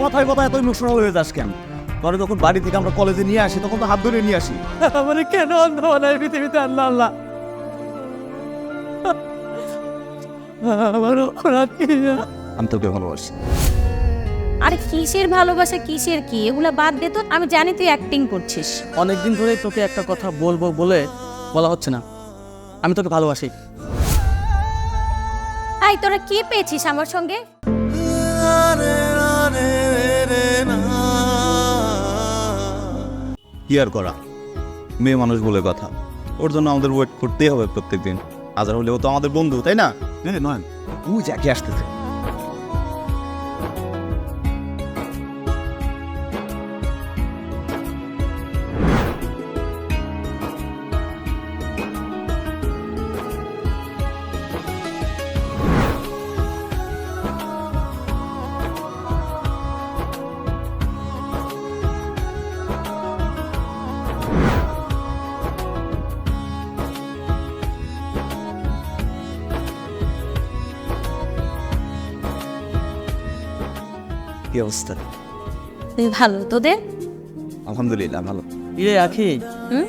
কথায় কথায় এত ইমোশনাল হয়ে যাস কেন? পরে যখন বাড়ি থেকে আমরা কলেজে নিয়ে আসি তখন তো হাত ধরে নিয়ে আসি। মানে কেন অন্ধ বানায় পৃথিবীতে? আল্লাহ আল্লাহ। আমার অপরাধ আমি তোকে ভালোবাসি। আরে কিসের ভালোবাসা কিসের কি? এগুলা বাদ দে তো আমি জানি তুই অ্যাক্টিং করছিস। অনেকদিন ধরেই তোকে একটা কথা বলব বলে বলা হচ্ছে না। আমি তোকে ভালোবাসি। আই তোরা কি পেয়েছিস আমার সঙ্গে? কি আর করা। মেয়ে মানুষ বলে কথা। ওর জন্য আমাদের ওয়েট করতেই হবে প্রত্যেকদিন। হাজার হলেও তো আমাদের বন্ধু, তাই না? নয় তুই যাকে আসতেছে। কি অবস্থা? তুই ভালো তোদের? আলহামদুলিল্লাহ ভালো। ইরে আখি হুম?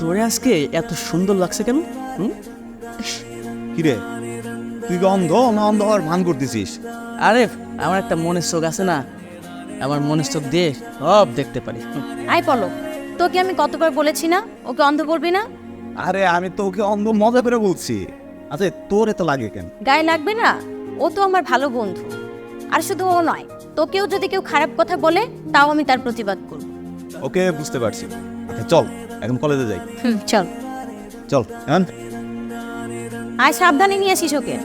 তোরে আজকে এত সুন্দর লাগছে কেন? হুম? কিরে তুই কি অন্ধ না অন্ধ হওয়ার ভান করতেছিস? আরে আমার একটা মনের চোখ আছে না আমার মনের চোখ দিয়ে সব দেখতে পারি। আই বলো তোকে আমি কতবার বলেছি না ওকে অন্ধ বলবি না? আরে আমি তো ওকে অন্ধ মজা করে বলছি। আচ্ছা তোর এত লাগে কেন? গায়ে লাগবে না ও তো আমার ভালো বন্ধু আর শুধু ও নয় তোকেও যদি কেউ খারাপ কথা বলে তাও আমি তার প্রতিবাদ করব। ওকে বুঝতে পারছি। আচ্ছা চল এখন কলেজে যাই। হুম চল। চল হ্যাঁ আয় সাবধানে নিয়ে আসিস ওকে।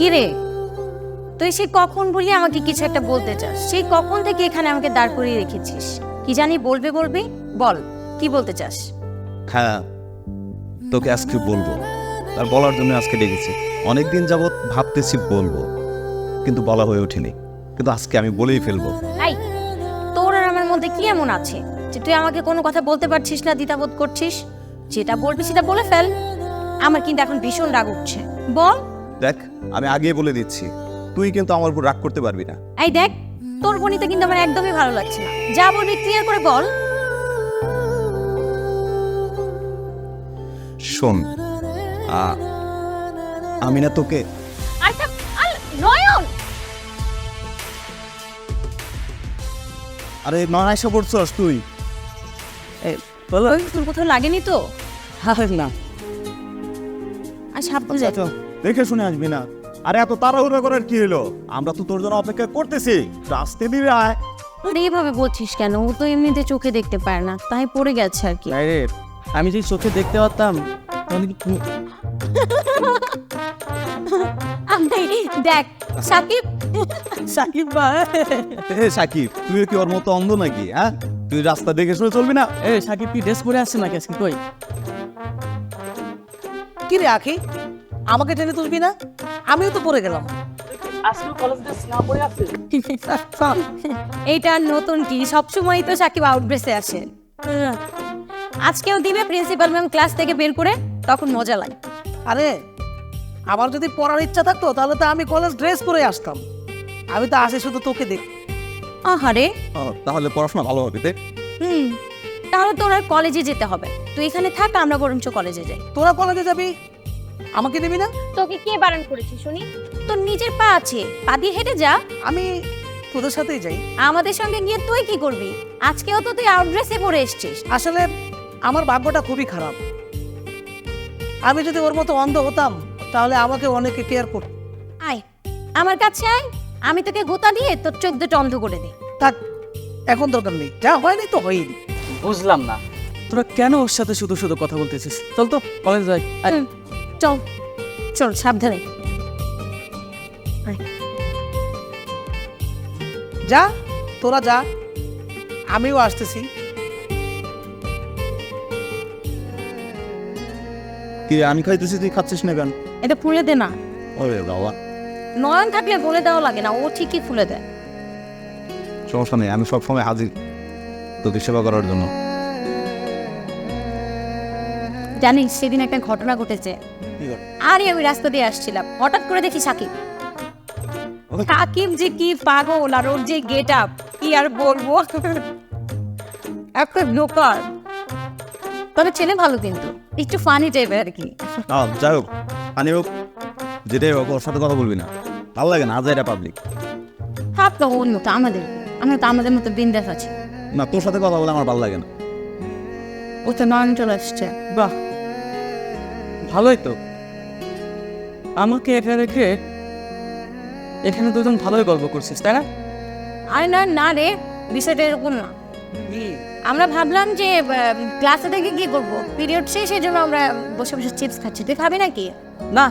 কি রে তুই সে কখন বলি আমাকে কিছু একটা বলতে চাস? সেই কখন থেকে এখানে আমাকে দাঁড় করিয়ে রেখেছিস? কি জানি বলবে বলবি? বল কি বলতে চাস? হ্যাঁ তোকে আজকে বলব। আর বলার জন্য আজকে ডেকেছি। অনেকদিন যাবৎ ভাবতেছি বলব কিন্তু বলা হয়ে ওঠেনি। কিন্তু আজকে আমি বলেই ফেলব। আই তোর আর আমার মধ্যে কি এমন আছে? যে তুই আমাকে কোনো কথা বলতে পারছিস না দ্বিধাবোধ করছিস? যেটা বলবি সেটা বলে ফেল। আমার কিন্তু এখন ভীষণ রাগ উঠছে। বল। দেখ আমি আগে বলে দিচ্ছি। তুই কিন্তু আমার উপর রাগ করতে পারবি না। এই দেখ তোর গণিতে কিন্তু আমার একদমই ভালো লাগছে না। যা বলবি ক্লিয়ার করে বল। শোন আমি না তোকে নয়ন! আরে নয় এসে পড়ছস তুই? তোর কোথাও লাগেনি তো? না। আর সাবধানে। আচ্ছা। দেখে শুনে আসবি না। আরে এত তাড়াহুড়ো করার কি হলো? আমরা তো তোর জন্য অপেক্ষা করতেছি। আসতে দিবি আয়। আর এইভাবে বলছিস কেন? ও তো এমনিতে চোখে দেখতে পারে না। তাই পড়ে গেছে আর কি। আরে আমি যদি চোখে দেখতে পারতাম তাহলে কি দেখ সাকিব। সাকিব ভাই এ সাকিব তুই কি ওর মতো অন্ধ নাকি হ্যাঁ? তুই রাস্তা দেখে শুনে চলবি না? এ সাকিব কি ড্রেস পরে আসছে নাকি আজকে? কই? কি রে আখি? আমাকে টেনে তুলবি না? আমিও তো পড়ে গেলাম। এইটা নতুন কি? সবসময় তো সাকিব আউট ড্রেসে আসে আজকেও দিবে প্রিন্সিপাল ম্যাম ক্লাস থেকে বের করে তখন মজা লাগে। আরে আমার যদি পড়ার ইচ্ছা থাকতো তাহলে তো আমি কলেজ ড্রেস পরে আসতাম। আমি তো আসি শুধু তোকে দেখ আহারে। ও, তাহলে পড়াশোনা ভালো হবে দেখ হুম। তাহলে তোর আর কলেজে যেতে হবে। তুই এখানে থাক আমরা বরঞ্চ কলেজে যাই। তোরা কলেজে যাবি? আমাকে নিবি না? তোকে কে বারণ করেছে শুনি? তোর নিজের পা আছে পা দিয়ে হেঁটে যা। আমি তোদের সাথেই যাই। আমাদের সঙ্গে গিয়ে তুই কি করবি? আজকেও তো তুই আউট ড্রেসে পরে এসছিস। আসলে আমার ভাগ্যটা খুবই খারাপ। আমি যদি ওর মতো অন্ধ হতাম তাহলে আমাকে অনেকে কেয়ার করত। আয় আমার কাছে আয়। আমি তোকে গোতা দিয়ে তোর চোখ দুটো অন্ধ করে দিই। থাক এখন দরকার নেই। যা হয়নি তো হয়নি। বুঝলাম না। তোরা কেন ওর সাথে শুধু শুধু কথা বলতেছিস? চল তো কলেজ যাই। আয়। চল চল সাবধানে। যা তোরা যা। আমিও আসতেছি। কি আমি খাইতেছি তুই খাচ্ছিস না কেন? এটা ফুলে দে না। ওরে বাবা। নয়ন থাকলে বলে দেওয়া লাগে না ও ঠিকই ফুলে দেয়। সমস্যা নেই আমি সবসময় হাজির তোকে সেবা করার জন্য। জানিস সেদিন একটা ঘটনা ঘটেছে। আরে আমি রাস্তা দিয়ে আসছিলাম। হঠাৎ করে দেখি সাকিব। সাকিব যে কি পাগল আর ওর যে গেট আপ কি আর বলব? একটা জোকার তবে ছেলে ভালো কিন্তু। একটু ফানি টাইপের আর কি। যাই হোক আনি হোক যেটাই হোক ওর সাথে কথা বলবি না। ভালো লাগে না আজ এটা পাবলিক থাক তো ওর মতো আমাদের। আমরা তো আমাদের মতো বিন্দাস আছি। না তোর সাথে কথা বলে আমার ভালো লাগে না। ও তো নয়ন চলে আসছে। বাহ। ভালোই তো। আমাকে এখানে রেখে এখানে দুজন ভালোই গল্প করছিস তাই না? আরে না না রে বিষয়টা এরকম না। আমরা ভাবলাম যে ক্লাসে থেকে কি করব। পিরিয়ড শেষ এই জন্য আমরা বসে বসে চিপস খাচ্ছি। তুই খাবি নাকি? না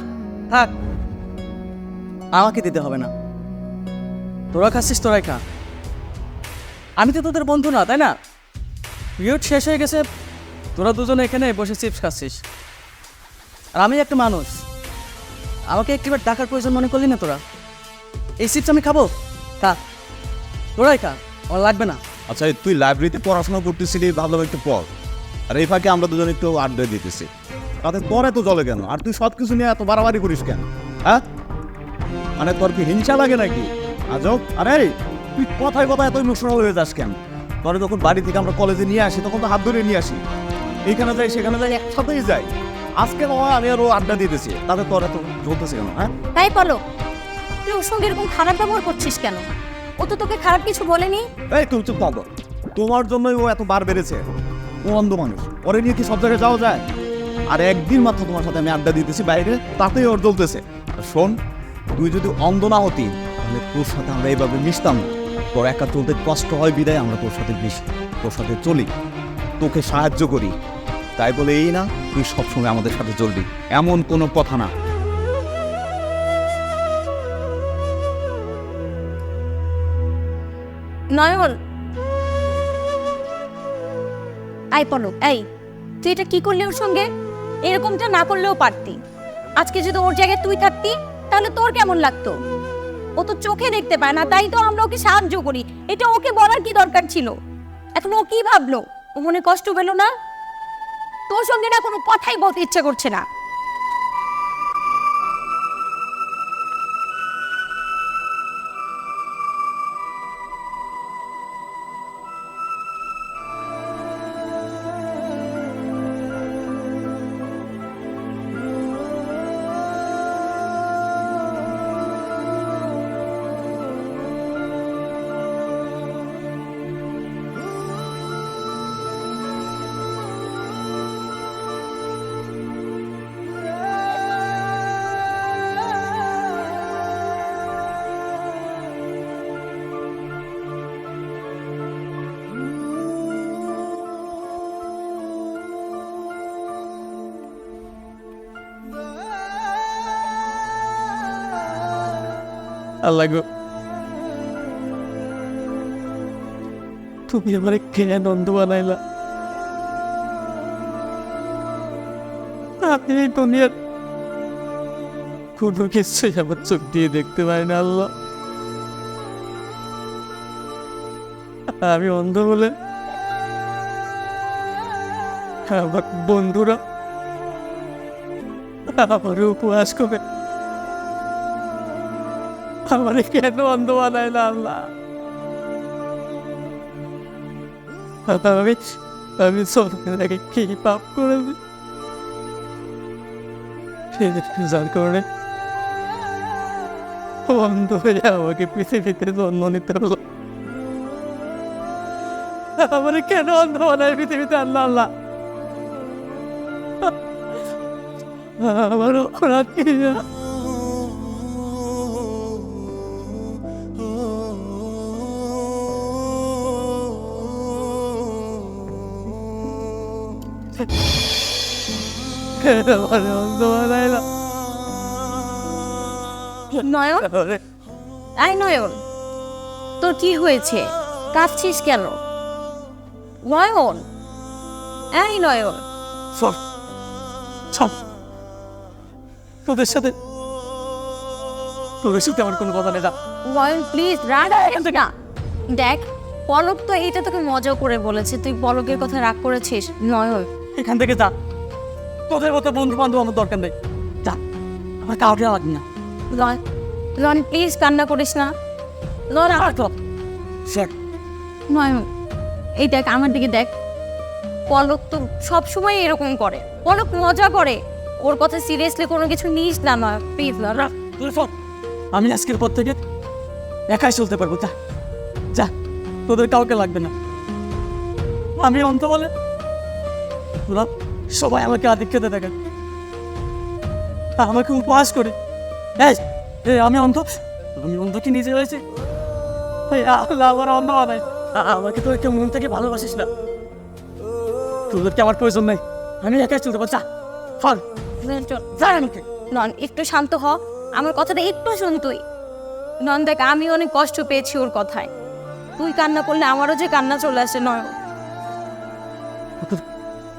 থাক। আমাকে দিতে হবে না। তোরা খাচ্ছিস তোরাই খা। আমি তো তোদের বন্ধু না তাই না? পিরিয়ড শেষ হয়ে গেছে তোরা দুজনে এখানে বসে চিপস খাচ্ছিস। আর আমি একটা মানুষ। আমাকে একটিবার ডাকার প্রয়োজন মনে করলি না তোরা? এই চিপস আমি খাব? খা। তোরাই খা, আমার লাগবে না। আচ্ছা তুই লাইব্রেরিতে পড়াশোনা করতেছিলি, ভাবলাম একটু পর আর এই ফাঁকে আমরা দুজন একটু আড্ডা দিতেছি। তাতে তোর এত জলে কেন? আর তুই সব কিছু নিয়ে এত বাড়াবাড়ি করিস কেন? হ্যাঁ? মানে তোর কি হিংসা লাগে নাকি? আজব আরে তুই কথায় কথায় এত ইমোশনাল হয়ে যাস কেন? তোর যখন বাড়ি থেকে আমরা কলেজে নিয়ে আসি, তখন তো হাত ধরে নিয়ে আসি। এইখানে যাই, সেখানে যাই, একসাথেই যাই। আজকে নয় আমি আরও আড্ডা দিতেছি তাতে তোর এত জ্বলতেছে কেন হ্যাঁ? তাই বলো। তুই ওর সঙ্গে এরকম খারাপ ব্যবহার করছিস কেন? ও তো তোকে খারাপ কিছু বলেনি। এই তুমি চুপ থাকো। তোমার জন্যই ও এত বার বেড়েছে। ও অন্ধ মানুষ। ওরে নিয়ে কি সব জায়গায় যাওয়া যায়? আর একদিন মাত্র তোমার সাথে আমি আড্ডা দিতেছি বাইরে তাতেই ওর জ্বলতেছে। শোন তুই যদি অন্ধ না হতি তাহলে তোর সাথে আমরা এইভাবে মিশতাম না। তোর একা চলতে কষ্ট হয় বিদায় আমরা তোর সাথে মিশি তোর সাথে চলি। তোকে সাহায্য করি। তাই বলে এই না, তুই সবসময় আমাদের সাথে চলবি। এমন কোনো কথা না। নয়ন। আই পলক, এই, তুই এটা কি করলি ওর সঙ্গে? এরকমটা না করলেও পারতি। আজকে যদি ওর জায়গায় তুই থাকতি, তাহলে তোর কেমন লাগতো? ও তো চোখে দেখতে পায় না, তাই তো আমরা ওকে সাহায্য করি। এটা ওকে বলার কি দরকার ছিল? এখন ও কি ভাবলো? ও মনে কষ্ট পেল না? তোর সঙ্গে না কোনো কথাই বলতে ইচ্ছে করছে না। আল্লাহ তুমি আমার কেন অন্ধ বানাইলা? আমি এই দুনিয়ার কোনো কিছুই আমার চোখ দিয়ে দেখতে পাই না, আল্লাহ। আমি অন্ধ বলে আমার বন্ধুরা আমার উপহাস করে। আমারে কেন অন্ধ বানায় না আল্লাহ। আমি আমি সোনার কি পাপ করেছি? যার কারণে অন্ধ হয়ে আমাকে পৃথিবীতে জন্ম নিতে হলো। আমারে কেন অন্ধ বানায় পৃথিবীতে আল্লাহ আল্লাহ? আমার অপরাধ কি নয়ন? আই নয়ন তোর কি হয়েছে? কাঁদছিস কেন? নয়ন এই নয়ন। তোদের সাথে তোদের সাথে আমার কোনো কথা নেই নয়ন প্লিজ রাগ না দেখ পলক তো এটা তোকে মজা করে বলেছে। তুই পলকের কথা রাগ করেছিস নয়ন। এখান থেকে যা। তোদের মতো বন্ধু বান্ধব আমার দরকার নেই। যা আমার কাউকে লাগবে না। নয়ন প্লিজ কান্না করিস না। আর তো শেখ। নয়ন এই দেখ আমার দিকে দেখ। পলক তো সবসময় এরকম করে। পলক মজা করে। ওর কথা সিরিয়াসলি কোনো কিছু নিস না নয় প্লিজ না আমি আজকের পর থেকে একাই চলতে পারব যা। যা তোদের কাউকে লাগবে না। আমি অন্ত বলে তোরা সবাই আমাকে আদিক খেতে দেখে আমাকে উপহাস করে আমি অন্ধ আমি অন্ধ কি নিজে হয়েছে আমার অন্ধ বানাই আমাকে তো কেউ মন থেকে ভালোবাসিস না তোদেরকে আমার প্রয়োজন নেই আমি একাই চলতে পারছি ফল আমাকে নন একটু শান্ত হ আমার কথাটা একটু শুন তুই নন দেখ আমি অনেক কষ্ট পেয়েছি ওর কথায়। তুই কান্না করলে আমারও যে কান্না চলে আসে, নয়।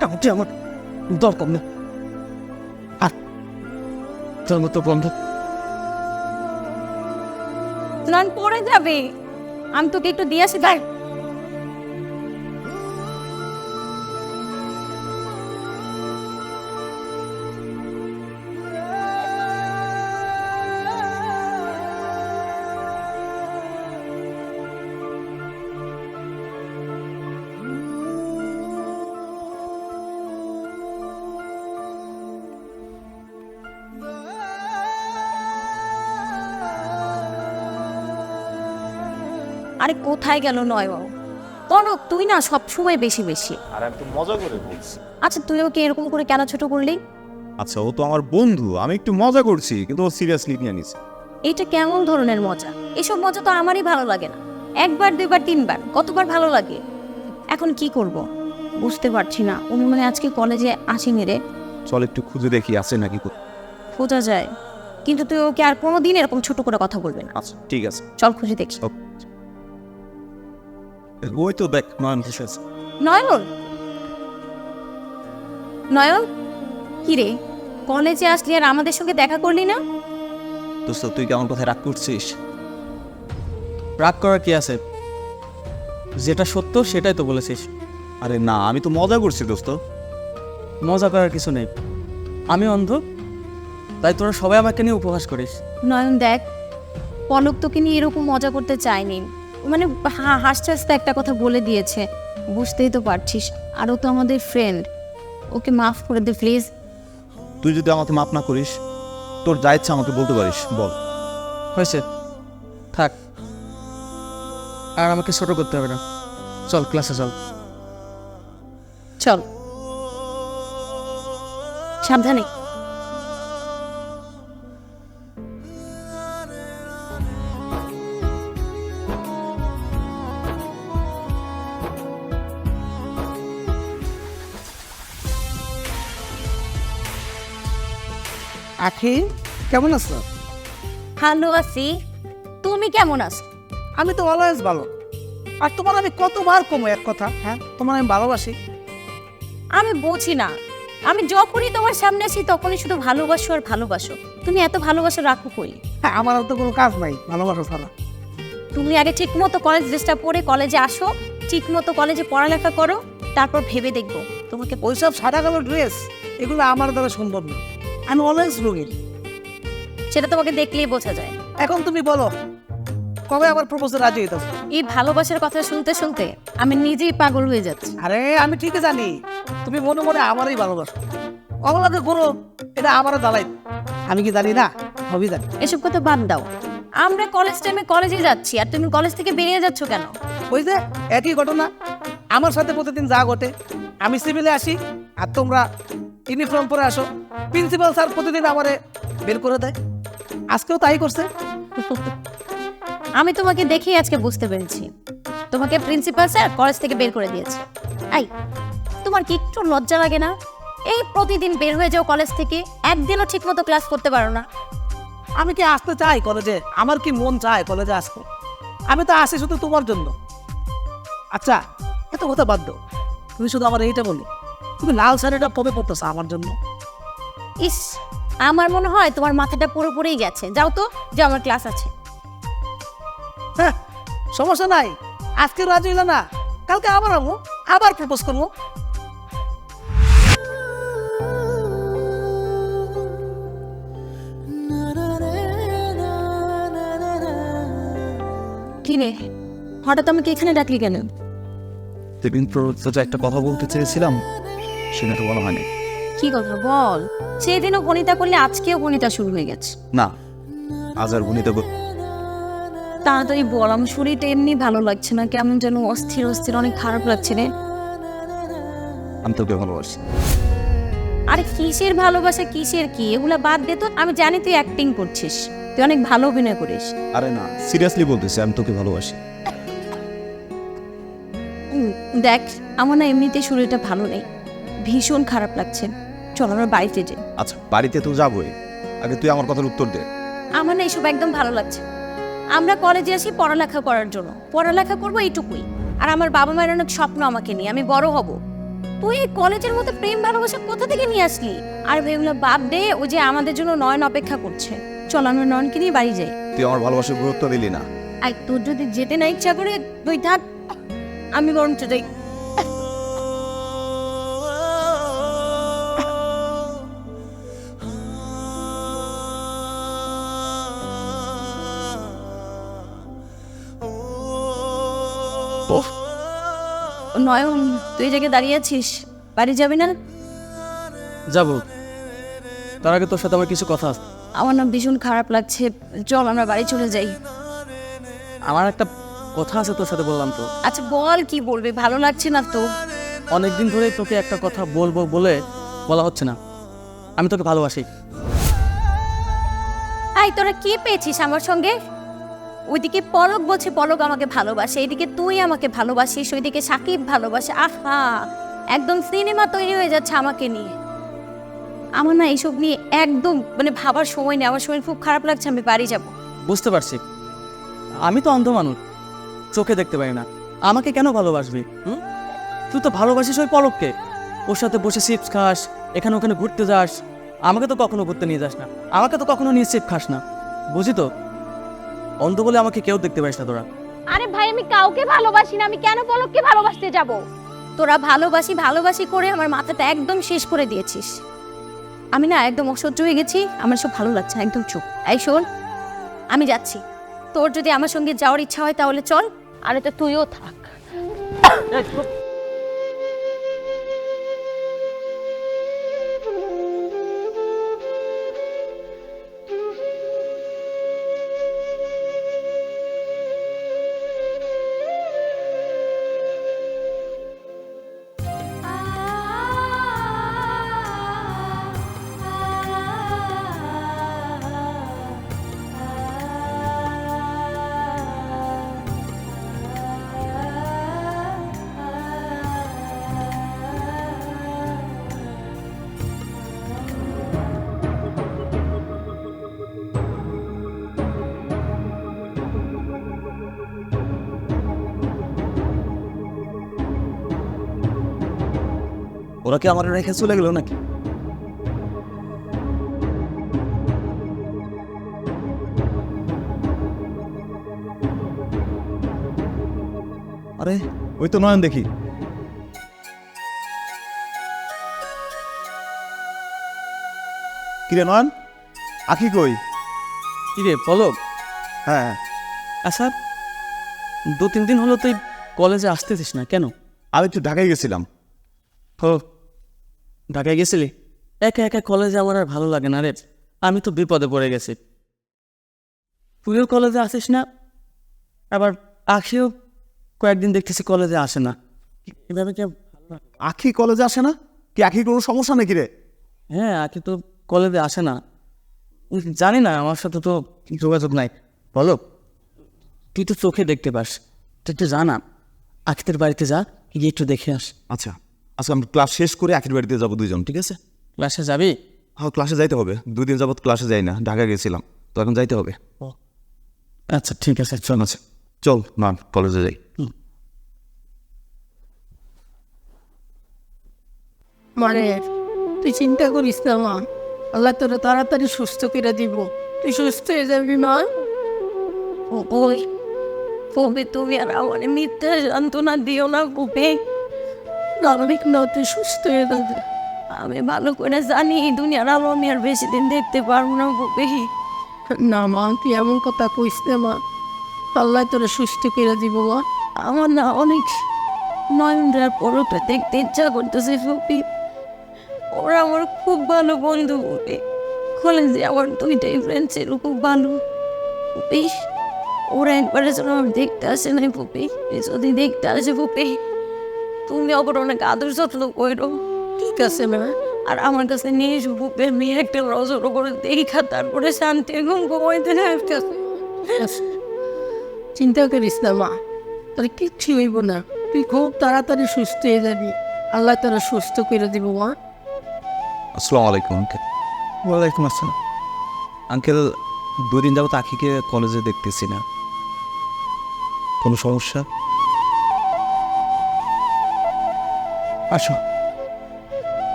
কাউকে আমার দরকার নেই। আর তোর মতো বন্ধ, স্নান পড়ে যাবে। আমি তোকে একটু দিয়ে আসি দেখ আরে কোথায় গেল নয় বাবু? পলক তুই না সব সময় বেশি বেশি। আর আমি তো মজা করে বলছি। আচ্ছা তুই ওকে এরকম করে কেন ছোট করলি? আচ্ছা ও তো আমার বন্ধু আমি একটু মজা করছি কিন্তু ও সিরিয়াসলি নিয়ে নিছে। এটা কেমন ধরনের মজা? এসব মজা তো আমারই ভালো লাগে না। একবার দুইবার তিনবার কতবার ভালো লাগে? এখন কি করব? বুঝতে পারছি না। উনি মানে আজকে কলেজে আসেনি রে। চল একটু খুঁজে দেখি আছে নাকি কোথাও। খোঁজা যায়। কিন্তু তুই ওকে আর কোনো দিন এরকম ছোট করে কথা বলবে না। আচ্ছা ঠিক আছে। চল খুঁজে দেখি। ওকে। ওই তো দেখ নয়ন বসে আছে নয়ন নয়ন কি রে? কলেজে আসলি আর আমাদের সঙ্গে দেখা করলি না? দোস্ত তুই কি আমার কথায় রাগ করছিস? রাগ করার কি আছে? যেটা সত্য সেটাই তো বলেছিস। আরে না আমি তো মজা করছি দোস্ত। মজা করার কিছু নেই। আমি অন্ধ তাই তোরা সবাই আমাকে নিয়ে উপহাস করিস। নয়ন দেখ পলক তোকে নিয়ে এরকম মজা করতে চায়নি মানে হা- হাসতে হাসতে একটা কথা বলে দিয়েছে। বুঝতেই তো পারছিস। আর ও তো আমাদের ফ্রেন্ড ওকে মাফ করে দে প্লিজ তুই যদি আমাকে মাফ না করিস তোর যা ইচ্ছা আমাকে বলতে পারিস বল। হয়েছে। থাক। আর আমাকে ছোট করতে হবে না। চল ক্লাসে চল। চল। সাবধানে। আখি কেমন আছো? ভালো আছি। তুমি কেমন আছো? আমি তো অলওয়েজ ভালো। আর তোমার আমি কতবার কমো এক কথা হ্যাঁ? তোমার আমি ভালোবাসি। আমি বুঝি না। আমি যখনই তোমার সামনে আসি তখনই শুধু ভালোবাসো আর ভালোবাসো। তুমি এত ভালোবাসো রাখো কই? হ্যাঁ আমার তো কোনো কাজ নাই ভালোবাসো ছাড়া। তুমি আগে ঠিক মতো কলেজ ড্রেসটা পরে কলেজে আসো ঠিক মতো কলেজে পড়ালেখা করো তারপর ভেবে দেখব। তোমাকে ওইসব সাদা কালো ড্রেস এগুলো আমার দ্বারা সম্ভব না। আমি অলওয়েজ রঙিন সেটা তোমাকে দেখলেই বোঝা যায়। এখন তুমি বলো কবে আবার প্রপোজে রাজি হইতাম এই ভালোবাসার কথা শুনতে শুনতে আমি নিজেই পাগল হয়ে যাচ্ছি। আরে আমি ঠিকই জানি। তুমি মনে মনে আমারই ভালোবাসো। অবলাকে করো এটা আমারও দালাই আমি কি জানি না? হবি জানি। এসব কথা বাদ দাও। আমরা কলেজ টাইমে কলেজে যাচ্ছি আর তুমি কলেজ থেকে বেরিয়ে যাচ্ছ কেন? ওই যে একই ঘটনা। আমার সাথে প্রতিদিন যা ঘটে আমি সিভিলে আসি আর তোমরা ইউনিফর্ম পরে আসো। প্রিন্সিপাল স্যার প্রতিদিন আমারে বের করে দেয়। আজকেও তাই করছে। আমি তোমাকে দেখেই আজকে বুঝতে পেরেছি। তোমাকে প্রিন্সিপাল স্যার কলেজ থেকে বের করে দিয়েছে। আই তোমার কি একটু লজ্জা লাগে না? এই প্রতিদিন বের হয়ে যাও কলেজ থেকে একদিনও ঠিকমতো ক্লাস করতে পারো না। আমি কি আসতে চাই কলেজে? আমার কি মন চায় কলেজে আসতে? আমি তো আসি শুধু তোমার জন্য। আচ্ছা এত কথা বাদ দাও। তুমি শুধু আমার এইটা বলো। তুমি লাল শাড়িটা কবে পরতেছো আমার জন্য। ইস আমার মনে হয় তোমার মাথাটা পুরোপুরি গেছে। যাও তো যে আমার ক্লাস আছে। হ্যাঁ সমস্যা নাই। আজকে রাজি হইল না কালকে আবার আমু আবার প্রপোজ করব। কি হঠাৎ আমাকে এখানে ডাকলি কেন? সেদিন সাথে একটা কথা বলতে চেয়েছিলাম। সেটা তো বলা হয়নি। কি কথা বল? সেদিনও গণিতা করলে আজকেও গণিতা শুরু হয়ে গেছে। না আজ আর গুণিতে তাড়াতাড়ি বল আমার শরীরটা এমনি ভালো লাগছে না। কেমন যেন অস্থির অস্থির অনেক খারাপ লাগছে রে। আমি তোকে ভালোবাসি। আরে কিসের ভালোবাসা কিসের কি? এগুলা বাদ দে তো আমি জানি তুই অ্যাক্টিং করছিস। তুই অনেক ভালো অভিনয় করিস। আরে না সিরিয়াসলি বলতেছি আমি তোকে ভালোবাসি। উম, দেখ আমার না এমনিতে শরীরটা ভালো নেই। ভীষণ খারাপ লাগছে। চল আমরা বাড়িতে যাই। আচ্ছা বাড়িতে তো যাবোই। আগে তুই আমার কথার উত্তর দে। আমার না এসব একদম ভালো লাগছে। আমরা কলেজে আসি পড়ালেখা করার জন্য। পড়ালেখা করব এইটুকুই। আর আমার বাবা মায়ের অনেক স্বপ্ন আমাকে নিয়ে আমি বড় হব। তুই এই কলেজের মতো প্রেম ভালোবাসা কোথা থেকে নিয়ে আসলি? আর এগুলো বাদ দে ও যে আমাদের জন্য নয়ন অপেক্ষা করছে। চল আমরা নয়নকে নিয়ে বাড়ি যাই। তুই আমার ভালোবাসার গুরুত্ব দিলি না। আর তোর যদি যেতে না ইচ্ছা করে তুই থাক। আমি বরঞ্চ যাই। নয়ন তুই জায়গায় দাঁড়িয়ে আছিস? বাড়ি যাবি না? যাব। তার আগে তোর সাথে আমার কিছু কথা আছে। আমার না ভীষণ খারাপ লাগছে। চল আমরা বাড়ি চলে যাই। আমার একটা কথা আছে তোর সাথে বললাম তো। আচ্ছা বল কি বলবি? ভালো লাগছে না তো। অনেকদিন ধরেই তোকে একটা কথা বলব বলে বলা হচ্ছে না। আমি তোকে ভালোবাসি। আই তোরা কি পেয়েছিস আমার সঙ্গে? ওইদিকে পলক বলছে, পলক আমাকে ভালোবাসে। এইদিকে তুই আমাকে ভালোবাসিস, ওইদিকে সাকিব ভালোবাসে। আহা! একদম সিনেমা তৈরি হয়ে যাচ্ছে আমাকে নিয়ে। আমার না এইসব নিয়ে একদম মানে ভাবার সময় নেই। আমার সময় খুব খারাপ লাগছে, আমি বাড়ি যাব। বুঝতে পারছি। আমি তো অন্ধ মানুষ। চোখে দেখতে পাই না। আমাকে কেন ভালোবাসবি, হুম? তুই তো ভালোবাসিস ওই পলককে। ওর সাথে বসে চিপস খাস, এখানে ওখানে ঘুরতে যাস। আমাকে তো কখনো ঘুরতে নিয়ে যাস না। আমাকে তো কখনো নিয়ে চিপ খাস না। বুঝি তো? অন্ধ বলে আমাকে কেউ দেখতে পারিস না তোরা। আরে ভাই আমি কাউকে ভালোবাসি না আমি কেন পলককে ভালোবাসতে যাব? তোরা ভালোবাসি ভালোবাসি করে আমার মাথাটা একদম শেষ করে দিয়েছিস। আমি না একদম অসহ্য হয়ে গেছি আমার সব ভালো লাগছে না, একদম চুপ। এই শোন আমি যাচ্ছি। তোর যদি আমার সঙ্গে যাওয়ার ইচ্ছা হয় তাহলে চল। আর তো তুইও থাক। ওরা কি আমার রেখে চলে গেল নাকি? আরে ওই তো নয়ন দেখি। কিরে নয়ন? আখি কই? কিরে পলক? হ্যাঁ। আচ্ছা দু তিন দিন হলো তুই কলেজে আসতেছিস না কেন? আমি একটু ঢাকায় গেছিলাম। ও ঢাকায় গেছিলি? একা একা কলেজে আমার আর ভালো লাগে না রে। আমি তো বিপদে পড়ে গেছি। তুইও কলেজে আসিস না আবার আখিও কয়েকদিন দেখতেছি কলেজে আসে না। এভাবে কি আখি কলেজে আসে না? কি আখি কোনো সমস্যা নাকি রে? হ্যাঁ আখি তো কলেজে আসে না। জানি না আমার সাথে তো যোগাযোগ নাই। বলো তুই তো চোখে দেখতে পাস। তুই একটু জানা। আখিতের বাড়িতে যা গিয়ে একটু দেখে আস। আচ্ছা। আজকে আমরা ক্লাস শেষ করে আখির বাড়িতে যাব দুইজন ঠিক আছে? ক্লাসে যাবি? হ্যাঁ ক্লাসে যাইতে হবে। দুই দিন যাবত ক্লাসে যাই না ঢাকা গেছিলাম তো এখন যাইতে হবে। আচ্ছা ঠিক আছে। চল আছে। চল না কলেজে যাই। মানে তুই চিন্তা করিস না মা। আল্লাহ তোরা তাড়াতাড়ি সুস্থ করে দিব। তুই সুস্থ হয়ে যাবি মা। ওই তুমি আর আমার মিথ্যা যন্ত্রণা দিও না কুপে স্বাভাবিক না তুই সুস্থ হয়ে যাবে। আমি ভালো করে জানি এই দুনিয়ার আলো আমি আর বেশি দিন দেখতে পারব না কুপে না মা তুই এমন কথা কইস না মা। আল্লাহ তোরা সুস্থ করে দিব মা। আমার না অনেক নয়নটার পরটা দেখতে ইচ্ছা করতেছে ফুপি। ওরা আমার খুব ভালো বন্ধু ফুপি। কলেজে আমার দুইটাই ফ্রেন্ড ছিল খুব ভালো। ফুপি ওরা একবারে যেন আমার দেখতে আসে নাই ফুপি। যদি দেখতে আসে ফুপি তুমি আবার অনেক আদর যত্ন করো। ঠিক আছে মা। আর আমার কাছে নিয়ে এসো আমি একটা নজর করে দেখা তারপরে শান্তি ঘুম ঘুমাইতে না আছে। চিন্তা করিস না মা। তোর কিচ্ছু হইব না। তুই খুব তাড়াতাড়ি সুস্থ হয়ে যাবি। আল্লাহ তারা সুস্থ করে দিব মা। আসসালামু আলাইকুম আঙ্কেল। ওয়ালাইকুম আসসালাম। আঙ্কেল দুদিন যাবত আখিকে কলেজে দেখতেছি না। কোনো সমস্যা? আসো।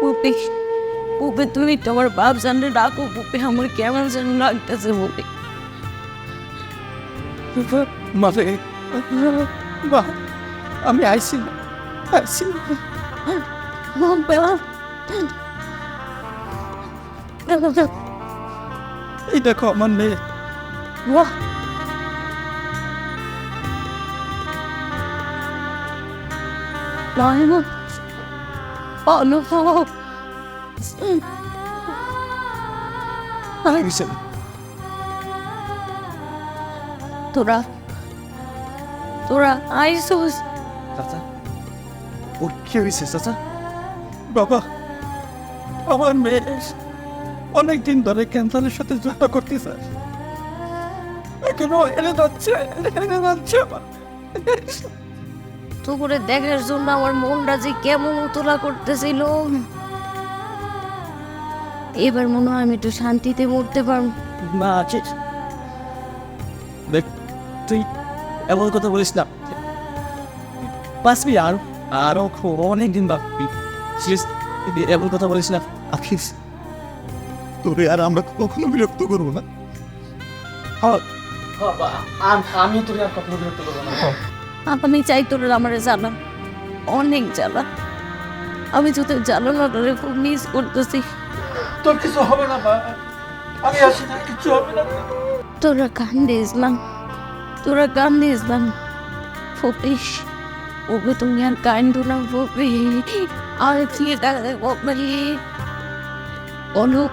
পুপি পুপি তুমি তোমার বাপ জানলে ডাকো পুপি আমার কেমন যেন লাগতেছে পুপি মা আমি আইসি আইসি এই দেখো আমার মেয়ে। বাহ। Diamond. Oh no. তোরা তোরা আইসোস। চাচা ওর কি হয়েছে চাচা? বাবা আমার মেয়ে। অনেক দিন ধরে ক্যান্সারের সাথে যুদ্ধ করতেছে এখনও এনে যাচ্ছে এনে যাচ্ছে আমার। তো করে দেখার জন্য আমার মনটা যে কেমন উতলা করতেছিল। এবার মনে হয় আমি একটু শান্তিতে মরতে পারব। মা আছে দেখ তুই এমন কথা বলিস না। বাঁচবি আর আরও খুব অনেক দিন বাঁচবি এমন কথা বলিস না। আখিস তোরে আর আমরা কখনো বিরক্ত করব না। আমি তোর আর কখনো বিরক্ত করব না। আমি চাই তোর আমার জ্বালা। অনেক জ্বালা। আমি তো তোর জ্বালানোটারে খুব মিস করতেছি। তোর কিছু হবে না মা। আমি আসি না কিছু হবে না। তোরা কান্দে ইসলাম তোরা কান্দে ইসলাম ফপিস ওকে তুমি আর কান্দো না ফপি আর কি দেখে ফপি অলক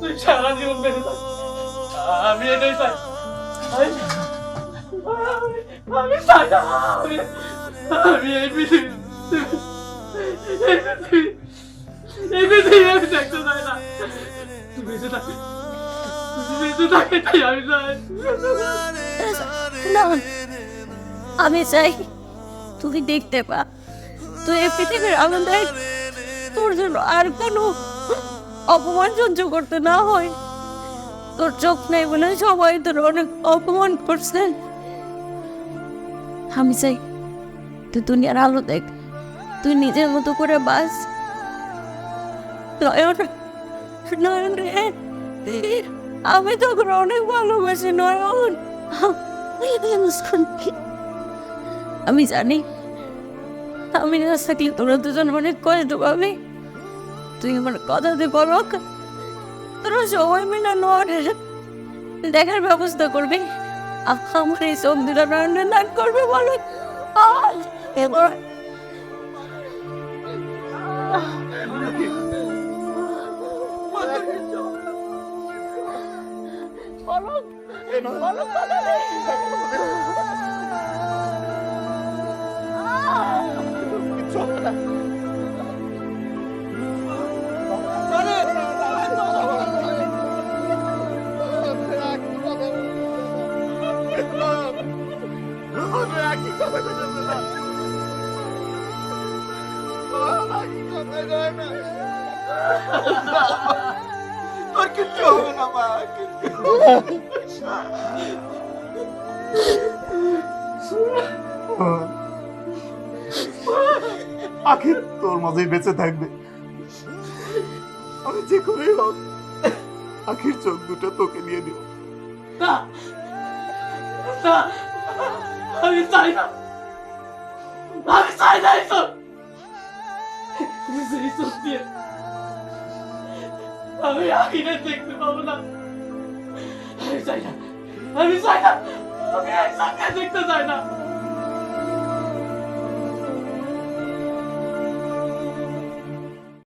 তুই সারা জীবন বেঁচে থাক। আমি এটাই চাই। আমি- আমি এই পৃথিবী এই পৃথিবী আমি দেখতে চাই না। তুই বেঁচে থাক। আমি চাই। দেখতে পা। তুই পৃথিবীর আনন্দে তোর জন্য আর কোনো অপমান সহ্য করতে না হয়। তোর চোখ নেই বলে সবাই তোর অনেক অপমান করছে। আমি চাই তুই দুনিয়ার আলো দেখ। তুই নিজের মতো করে বাস। নয়ন নয়ন রে। আমি তোকে অনেক ভালোবাসি, নয়ন। আমি জানি, আমি না থাকলে তোরা দুজন অনেক কষ্ট পাবি। তুই আমার কথা দে বলক তোরা সবাই মিলে নয় দেখার ব্যবস্থা করবি। আমার এই দুটো নয়নে দান করবে বলো। আহ, এবার আখির তোর মাঝেই বেঁচে থাকবে। আমি যে করে হোক আখির চোখ দুটো তোকে নিয়ে দিব আমি চাই না, আমি চাই না এইসব চোখ দিয়ে আমি আখিরে দেখতে পাবো না আমি চাই না, আমি চাই না আমি একসাথে দেখতে চাই না।